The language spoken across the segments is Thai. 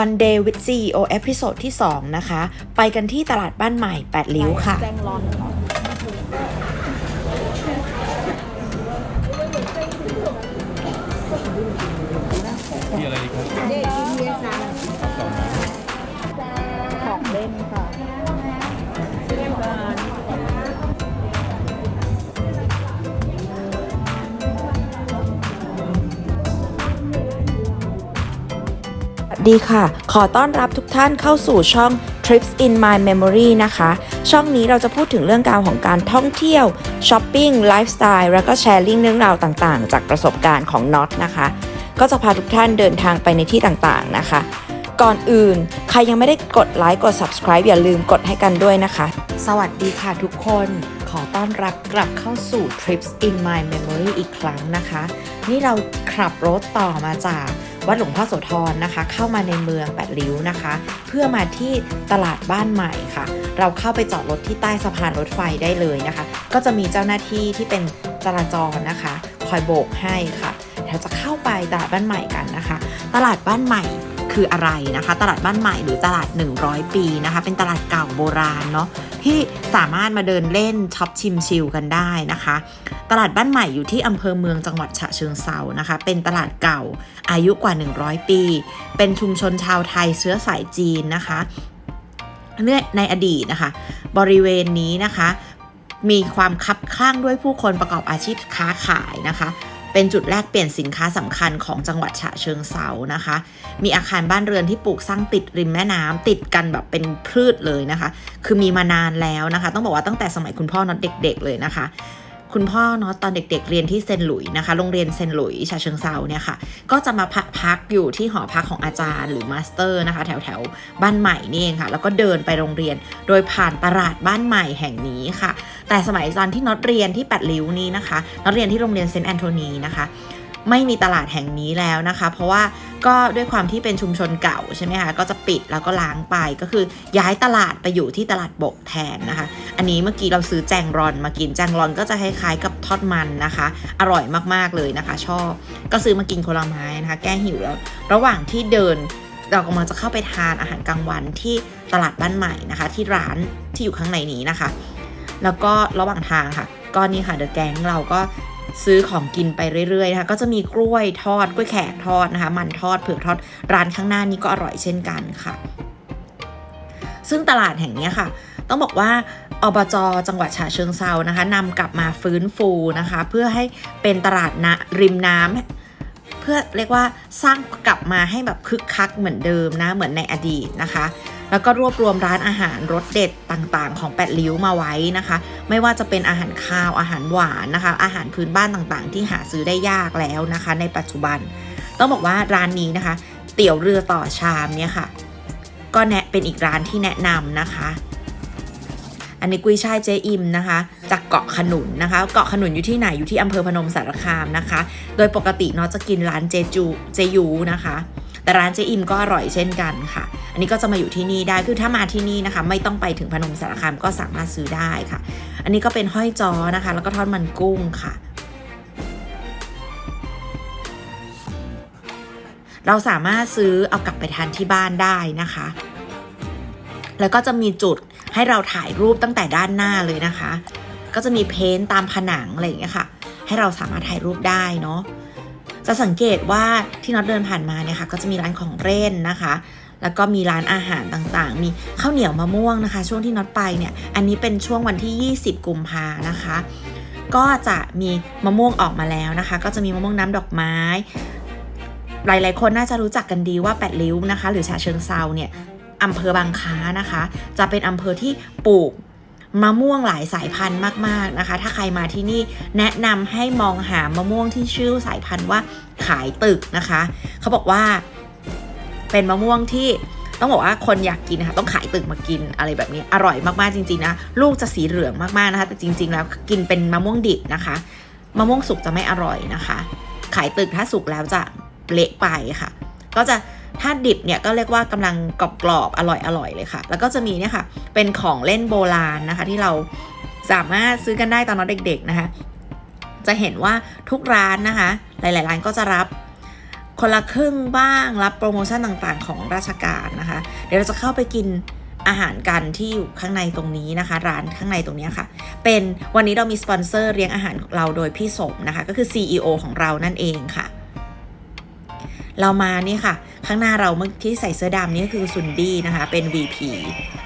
One Day with CEO เอพิโซดที่ 2 นะคะ ไปกันที่ตลาดบ้านใหม่ 8 ลิ้วค่ะ ดีค่ะ ขอต้อนรับทุกท่านเข้าสู่ช่อง Trips in My Memory นะคะ ช่องนี้เราจะพูดถึงเรื่องราวของการท่องเที่ยวช้อปปิ้งไลฟ์สไตล์แล้วก็แชร์ลิงเรื่องราวต่างๆ จากประสบการณ์ของน็อตนะคะ ก็จะพาทุกท่านเดินทางไปในที่ต่างๆนะคะ ก่อนอื่น ใครยังไม่ได้กดไลค์กด subscribe อย่าลืมกดให้กันด้วยนะคะ สวัสดีค่ะทุกคนขอต้อนรับกลับเข้าสู่ Trips in My Memory อีกครั้งนะคะ นี่เราขับรถต่อมาจาก วัดหลวงพ่อโสธรนะคะ เข้ามาในเมืองแปดริ้วนะคะ เพื่อมาที่ตลาดบ้านใหม่ค่ะ เราเข้าไปจอดรถที่ใต้สะพานรถไฟได้เลยนะคะ ก็จะมีเจ้าหน้าที่ที่เป็นจราจรนะคะ คอยโบกให้ค่ะเราจะเข้าไปตลาดบ้านใหม่กันนะคะ ตลาดบ้านใหม่คืออะไรนะคะ ตลาดบ้านใหม่หรือตลาด 100 ปีนะคะ เป็นตลาดเก่าโบราณเนาะ ที่สามารถมาเดินเล่นช็อปชิมชิลกันได้นะคะ ตลาดบ้านใหม่อยู่ที่อำเภอเมืองจังหวัดฉะเชิงเซานะคะ เป็นตลาดเก่าอายุกว่า 100 ปี เป็นชุมชนชาวไทยเชื้อสายจีนนะคะเนื่อในอดีตนะคะ บริเวณนี้นะคะ มีความคับข้างด้วยผู้คนประกอบอาชีพค้าขายนะคะ เป็นจุดแลกเปลี่ยนสินค้าสำคัญของจังหวัดฉะเชิงเซานะคะ มีอาคารบ้านเรือนที่ปลูกสร้างติดริมแม่น้ำติดกันแบบเป็นพืชเลยนะคะ คือมีมานานแล้วนะคะ ต้องบอกว่าตั้งแต่สมัยคุณพ่อน็อตเด็ก ๆ เลยนะคะ คุณพ่อเนาะตอนเด็กๆ เรียนที่เซนหลุยนะคะ โรงเรียนเซนหลุยฉาเชิงเซาเนี่ยค่ะ ก็จะมาพักอยู่ที่หอพักของอาจารย์หรือมาสเตอร์นะคะ แถวแถวๆบ้านใหม่นี่เองค่ะ แล้วก็เดินไปโรงเรียนโดยผ่านตลาดบ้านใหม่แห่งนี้ค่ะ แต่สมัยตอนที่น็อตเรียนที่แปดริ้วนี้นะคะน็อตเรียนที่โรงเรียนเซนแอนโทนีนะคะ ไม่มีตลาดแห่งนี้แล้วนะคะ เพราะว่าก็ด้วยความที่เป็นชุมชนเก่าใช่ไหมคะก็จะปิดแล้วก็ล้างไปก็คือย้ายตลาดไปอยู่ที่ตลาดบกแทนนะคะ อันนี้เมื่อกี้เราซื้อแจงรอนมากินแจงรอนก็จะคล้ายๆกับทอดมันนะคะ อร่อยมากๆเลยนะคะ ชอบก็ซื้อมากินคนละไม้นะคะ แก้หิวแล้ว ระหว่างที่เดินเรากำลังจะเข้าไปทานอาหารกลางวันที่ตลาดบ้านใหม่นะคะ ที่ร้านที่อยู่ข้างในนี้นะคะ แล้วก็ระหว่างทางค่ะก็นี่ค่ะเดอะแก๊งเราก็ ซื้อของกินไปเรื่อยๆนะคะก็จะมีกล้วยทอดกล้วยแขกทอดนะคะ มันทอดเผือกทอดร้านข้างหน้านี้ก็อร่อยเช่นกันค่ะ ซึ่งตลาดแห่งนี้ค่ะ ต้องบอกว่าอบจจังหวัดฉะเชิงเซานะคะนำกลับมาฟื้นฟูนะคะ เพื่อให้เป็นตลาดนะริมน้ำเพื่อเรียกว่าสร้างกลับมาให้แบบคึกคักเหมือนเดิมนะเหมือนในอดีตนะคะ แล้วก็รวบรวมร้านอาหารรสเด็ดต่างๆ ของแปดริ้วมาไว้นะคะ ไม่ว่าจะเป็นอาหารคาวอาหารหวานนะคะ อาหารพื้นบ้านต่างๆ ที่หาซื้อได้ยากแล้วนะคะ ในปัจจุบัน ต้องบอกว่าร้านนี้นะคะ เตี๋ยวเรือต่อชามเนี่ยค่ะ ก็แนะเป็นอีกร้านที่แนะนำนะคะอันนี้กุยช่ายเจอิมนะคะ จากเกาะขนุนนะคะ เกาะขนุนอยู่ที่ไหนอยู่ที่อำเภอพนมสารคามนะคะ โดยปกติเนาะจะกินร้านเจจูเจยูนะคะ แต่ร้านเจอิมก็อร่อยเช่นกันค่ะ อันนี้ก็จะมาอยู่ที่นี่ได้คือถ้ามาที่นี่นะคะ ไม่ต้องไปถึงพนมสารคามก็สามารถซื้อได้ค่ะ อันนี้ก็เป็นห้อยจอนะคะ แล้วก็ทอดมันกุ้งค่ะเราสามารถซื้อเอากลับไปทานที่บ้านได้นะคะ แล้วก็จะมีจุดให้เราถ่ายรูปตั้งแต่ด้านหน้าเลยนะคะ ก็จะมีเพ้นท์ตามผนังอะไรอย่างเงี้ยค่ะ ให้เราสามารถถ่ายรูปได้เนาะ จะสังเกตว่าที่น็อตเดินผ่านมาเนี่ยค่ะก็จะมีร้านของเล่นนะคะ แล้วก็มีร้านอาหารต่างๆ มีข้าวเหนียวมะม่วงนะคะ ช่วงที่น็อตไปเนี่ยอันนี้เป็นช่วงวันที่ 20 กุมภานะคะ ก็จะมีมะม่วงออกมาแล้วนะคะ ก็จะมีมะม่วงน้ำดอกไม้ หลายๆ คนน่าจะรู้จักกันดีว่าแปดริ้วนะคะ หรือฉะเชิงเซาเนี่ยอำเภอบางค้านะคะ จะเป็นอำเภอที่ปลูก มะม่วงหลายสายพันธุ์มากๆนะคะ ถ้าใครมาที่นี่แนะนำให้มองหามะม่วงที่ชื่อสายพันธุ์ว่าขายตึกนะคะ เขาบอกว่าเป็นมะม่วงที่ต้องบอกว่าคนอยากกินนะคะต้องขายตึกมากินอะไรแบบนี้อร่อยมากๆจริงๆนะลูกจะสีเหลืองมากๆนะคะ แต่จริง ๆ แล้วกินเป็นมะม่วงดิบนะคะมะม่วงสุกจะไม่อร่อยนะคะ ขายตึกถ้าสุกแล้วจะเละไปค่ะ ก็จะ ถ้าดิบเนี่ยก็เรียกว่ากำลังกรอบๆอร่อยอร่อยเลยค่ะ แล้วก็จะมีเนี่ยค่ะ เป็นของเล่นโบราณนะคะ ที่เราสามารถซื้อกันได้ตอนเราเด็ก ๆ นะคะ จะเห็นว่าทุกร้านนะคะ หลาย ๆ ร้านก็จะรับคนละครึ่งบ้างรับโปรโมชั่นต่างๆ ของราชการนะคะ เดี๋ยวเราจะเข้าไปกินอาหารกันที่อยู่ข้างในตรงนี้นะคะ ร้านข้างในตรงนี้ค่ะ เป็นวันนี้เรามีสปอนเซอร์เลี้ยงอาหารเราโดยพี่สมนะคะ ก็คือ CEO ของเรานั่นเองค่ะ เรามานี่ค่ะ ข้างหน้าเราเมื่อที่ใส่เสื้อดำนี่ก็คือซุนดี้นะคะ เป็น VP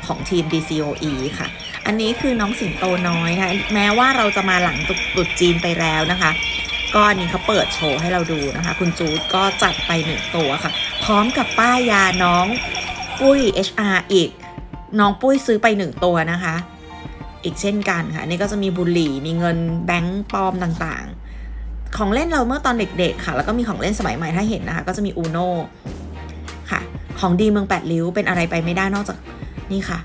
ของทีม DCOE ค่ะ อันนี้คือน้องสิงโตน้อยนะคะแม้ว่าเราจะมาหลังตรุตรุษจีนไปแล้วนะคะ ก็อันนี้เขาเปิดโชว์ให้เราดูนะคะ คุณจูดก็จัดไปหนึ่งตัวค่ะ พร้อมกับป้ายยาน้องปุ้ย HR อีก น้องปุ้ยซื้อไปหนึ่งตัวนะคะ อีกเช่นกันค่ะ นี่ก็จะมีบุหรี่ มีเงินแบงค์ปลอมต่างๆ ของเล่นเราเมื่อตอนเด็กๆค่ะ แล้วก็มีของเล่นสมัยใหม่ถ้าเห็นนะคะ ก็จะมีอูโน ของดีเมืองแปดริ้วเป็นอะไรไปไม่ได้นอกจากนี่ค่ะ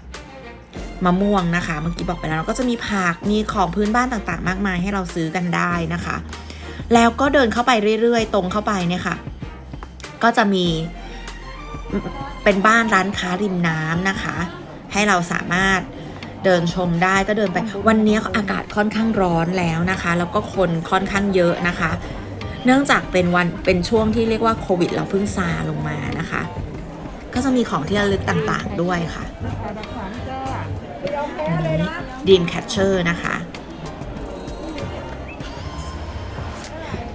มะม่วงนะคะเมื่อกี้บอกไปแล้วแล้วก็จะมีผักมีของพื้นบ้านต่างๆ มากมายให้เราซื้อกันได้นะคะ แล้วก็เดินเข้าไปเรื่อยๆ ตรงเข้าไปเนี่ยค่ะ ก็จะมีเป็นบ้านร้านค้าริมน้ำนะคะ ให้เราสามารถเดินชมได้ก็เดินไป วันนี้อากาศค่อนข้างร้อนแล้วนะคะ แล้วก็คนค่อนข้างเยอะนะคะ เนื่องจากเป็นวันเป็นช่วงที่เรียกว่าโควิด เราเพิ่งซาลงมานะคะ ก็จะมีของที่ระลึกต่างๆด้วยค่ะอันนี้ Dream Catcher นะคะ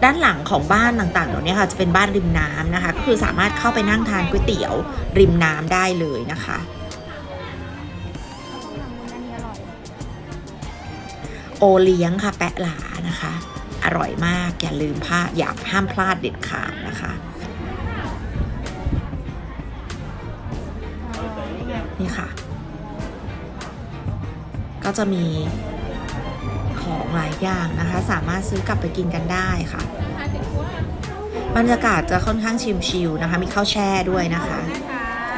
ด้านหลังของบ้านต่างๆเหล่านี้ค่ะจะเป็นบ้านริมน้ำนะคะ ก็คือสามารถเข้าไปนั่งทานก๋วยเตี๋ยว ริมน้ำได้เลยนะคะโอเลี้ยงค่ะแปะหลานะคะ อร่อยมากอย่าลืมพลาดอย่าห้ามพลาดเด็ดขาดนะคะ นี่ค่ะ ก็จะมีของหลายอย่างนะคะ สามารถซื้อกลับไปกินกันได้ค่ะ บรรยากาศจะค่อนข้างชิลๆนะคะ มีข้าวแช่ด้วยนะคะ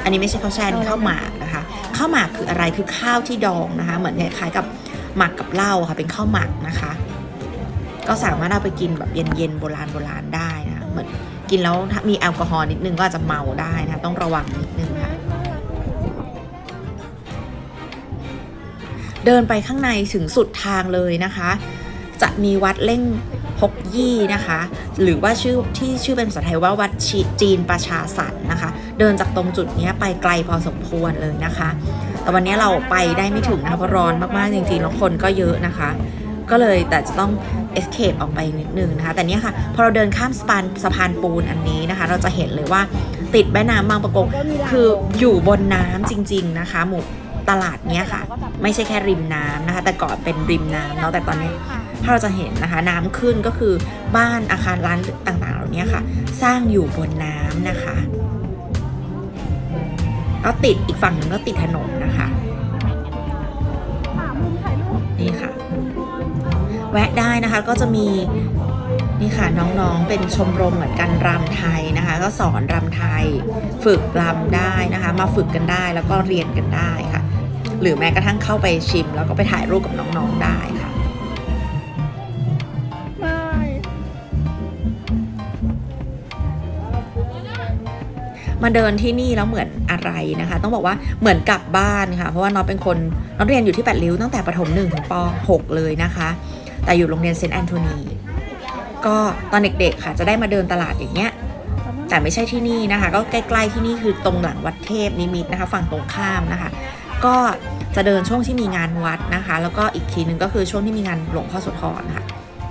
อันนี้ไม่ใช่ข้าวแช่นี่ข้าวหมากนะคะข้าวหมากคืออะไรคือข้าวที่ดองนะคะ เหมือนคล้ายๆกับหมักกับเหล้าค่ะเป็นข้าวหมักนะคะ ก็สามารถเอาไปกินแบบเย็นๆโบราณโบราณได้นะเหมือนกินแล้วมีแอลกอฮอล์นิดนึงก็อาจจะเมาได้นะ ต้องระวังนิดนึงค่ะ เดินไปข้างในถึงสุดทางเลยนะคะ จะมีวัดเล่งฮกยี่นะคะ หรือว่าชื่อที่ชื่อเป็นภาษาไทยว่าวัดชีจีนประชาสันนะคะ เดินจากตรงจุดนี้ไปไกลพอสมควรเลยนะคะ แต่วันนี้เราไปได้ไม่ถึงนะคะเพราะร้อนมากๆจริงๆแล้วคนก็เยอะนะคะ ก็เลยแต่จะต้อง escape ออกไปนิดนึงนะคะ แต่เนี้ยค่ะ พอเราเดินข้ามสะพานสะพานปูนอันนี้นะคะ เราจะเห็นเลยว่าติดแม่น้ำบางประกงคืออยู่บนน้ำจริง ๆ นะคะ หมู่ ตลาดเนี้ยค่ะ ไม่ใช่แค่ริมน้ำนะคะ แต่ก่อนเป็นริมน้ำเนาะแต่ตอนนี้ถ้าเราจะเห็นนะคะ น้ำขึ้นก็คือบ้านอาคารร้านต่างๆ เหล่านี้ค่ะ สร้างอยู่บนน้ำนะคะแล้วติดอีกฝั่งหนึ่งก็ติดถนนนะคะนี่ค่ะ แวะได้นะคะก็จะมีนี่ค่ะน้องๆเป็นชมรมเหมือนกันรำไทยนะคะ ก็สอนรำไทย ฝึกรำได้นะคะ มาฝึกกันได้แล้วก็เรียนกันได้ค่ะ หรือแม้กระทั่งเข้าไปชิม แล้วก็ไปถ่ายรูปกับน้องๆได้ค่ะมาเดินที่นี่แล้วเหมือนอะไรนะคะ ต้องบอกว่าเหมือนกลับบ้านค่ะ เพราะว่าน้องเป็นคนน้องเรียนอยู่ที่แปดริ้วตั้งแต่ประถมหนึ่งถึงปหกเลยนะคะ แต่อยู่โรงเรียนเซนต์แอนโทนี ก็ตอนเด็กๆค่ะ จะได้มาเดินตลาดอย่างเงี้ย แต่ไม่ใช่ที่นี่นะคะ ก็ใกล้ๆที่นี่คือตรงหลังวัดเทพนิมิตนะคะ ฝั่งตรงข้ามนะคะ ก็ จะเดินช่วงที่มีงานวัดนะคะ แล้วก็อีกทีนึงก็คือช่วงที่มีงานหลวงพ่อโสุธรค่ะ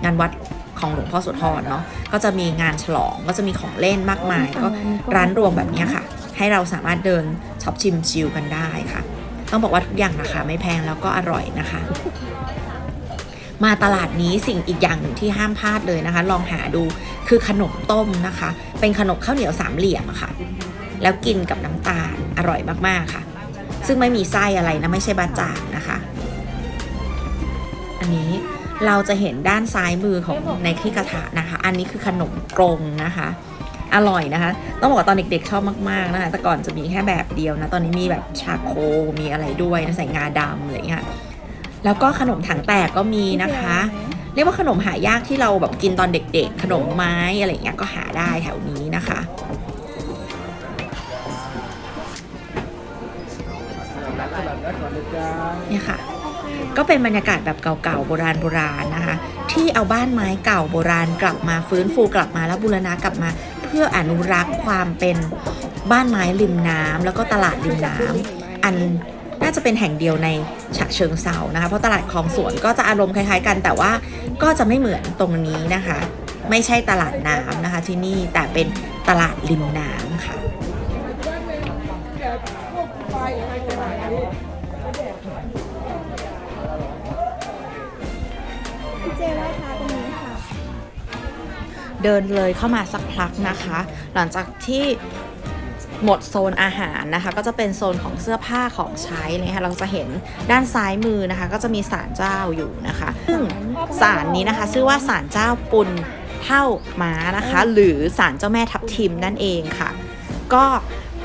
งานวัดของหลวงพ่อโสุธรเนาะก็จะมีงานฉลองก็จะมีของเล่นมากมาย ก็ร้านรวงแบบนี้ค่ะ ให้เราสามารถเดินช็อปชิมชิลกันได้ค่ะ ต้องบอกว่าทุกอย่างราคาไม่แพงแล้วก็อร่อยนะคะ มาตลาดนี้สิ่งอีกอย่างหนึ่งที่ห้ามพลาดเลยนะคะ ลองหาดูคือขนมต้มนะคะ เป็นขนมข้าวเหนียวสามเหลี่ยมอะค่ะ แล้วกินกับน้ำตาลอร่อยมากๆค่ะ ซึ่งไม่มีไส้อะไรนะไม่ใช่บาจางนะคะ อันนี้เราจะเห็นด้านซ้ายมือของในขี้กระทะนะคะ อันนี้คือขนมกรงนะคะ อร่อยนะคะ ต้องบอกว่าตอนเด็กๆชอบมากๆนะคะ แต่ก่อนจะมีแค่แบบเดียวนะ ตอนนี้มีแบบชาโค มีอะไรด้วยนะใส่งาดำอะไรอย่างเงี้ย แล้วก็ขนมถังแตกก็มีนะคะ เรียกว่าขนมหายากที่เราแบบกินตอนเด็กๆ ขนมไม้อะไรอย่างเงี้ยก็หาได้แถวนี้นะคะ เนี่ยค่ะ ก็เป็นบรรยากาศแบบเก่าๆโบราณโบราณนะคะ ที่เอาบ้านไม้เก่าโบราณกลับมาฟื้นฟูกลับมาแล้วบูรณะกลับมาเพื่อพื่ออนุรักษ์ความเป็นบ้านไม้ริมน้ำแล้วก็ตลาดริมน้ำอันน่าจะเป็นแห่งเดียวในฉะเชิงเซานะคะเพราะตลาดคลองสวนก็จะอารมณ์คล้ายๆ กันแต่ว่าก็จะไม่เหมือนตรงนี้นะคะ ไม่ใช่ตลาดน้ำนะคะที่นี่แต่เป็นตลาดริมน้ำค่ะ เดินเลยเข้ามาสักพักนะคะ หลังจากที่หมดโซนอาหารนะคะ ก็จะเป็นโซนของเสื้อผ้าของใช้เลยค่ะเราจะเห็นด้านซ้ายมือนะคะ ก็จะมีศาลเจ้าอยู่นะคะซึ่งศาลนี้นะคะ ชื่อว่าศาลเจ้าปุนเท่าม้านะคะ หรือศาลเจ้าแม่ทับทิมนั่นเองค่ะ ก็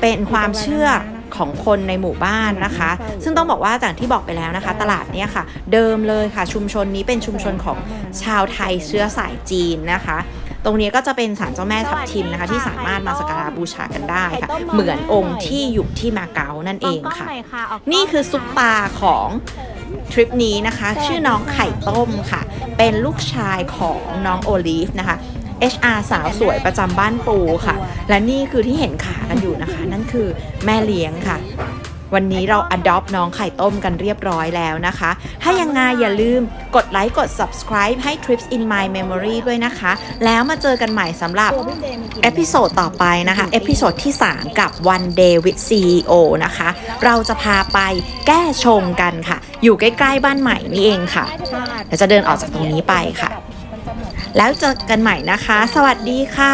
เป็นความเชื่อของคนในหมู่บ้านนะคะ ซึ่งต้องบอกว่าจากที่บอกไปแล้วนะคะ ตลาดเนี้ยค่ะ เดิมเลยค่ะชุมชนนี้เป็นชุมชนของชาวไทยเชื้อสายจีนนะคะ ตรงนี้ก็จะเป็นศาลเจ้าแม่ทับทิมนะคะ ที่สามารถมาสักการะบูชากันได้ค่ะ เหมือนองค์ที่อยู่ที่มาเก๊านั่นเองค่ะ นี่คือซุปตาของทริปนี้นะคะ ชื่อน้องไข่ต้มค่ะ เป็นลูกชายของน้องโอลีฟนะคะ HR สาวสวยประจำบ้านปูค่ะ และนี่คือที่เห็นขากันอยู่นะคะ นั่นคือแม่เลี้ยงค่ะ วันนี้เรา adopt น้องไข่ต้มกันเรียบร้อยแล้วนะคะ ถ้ายังไงอย่าลืมกดไลค์กด subscribe ให้ Trips in My Memory ด้วยนะคะ แล้วมาเจอกันใหม่สำหรับเจมีกี่เอพิโซดต่อไปนะคะเอพิโซดที่ 3 กับ One Day with CEO นะคะ เราจะพาไปแก้ชงกันค่ะ อยู่ใกล้ๆบ้านใหม่นี่เองค่ะเดี๋ยวจะเดินออกจากตรงนี้ไปค่ะ แล้วเจอกันใหม่นะคะ สวัสดีค่ะ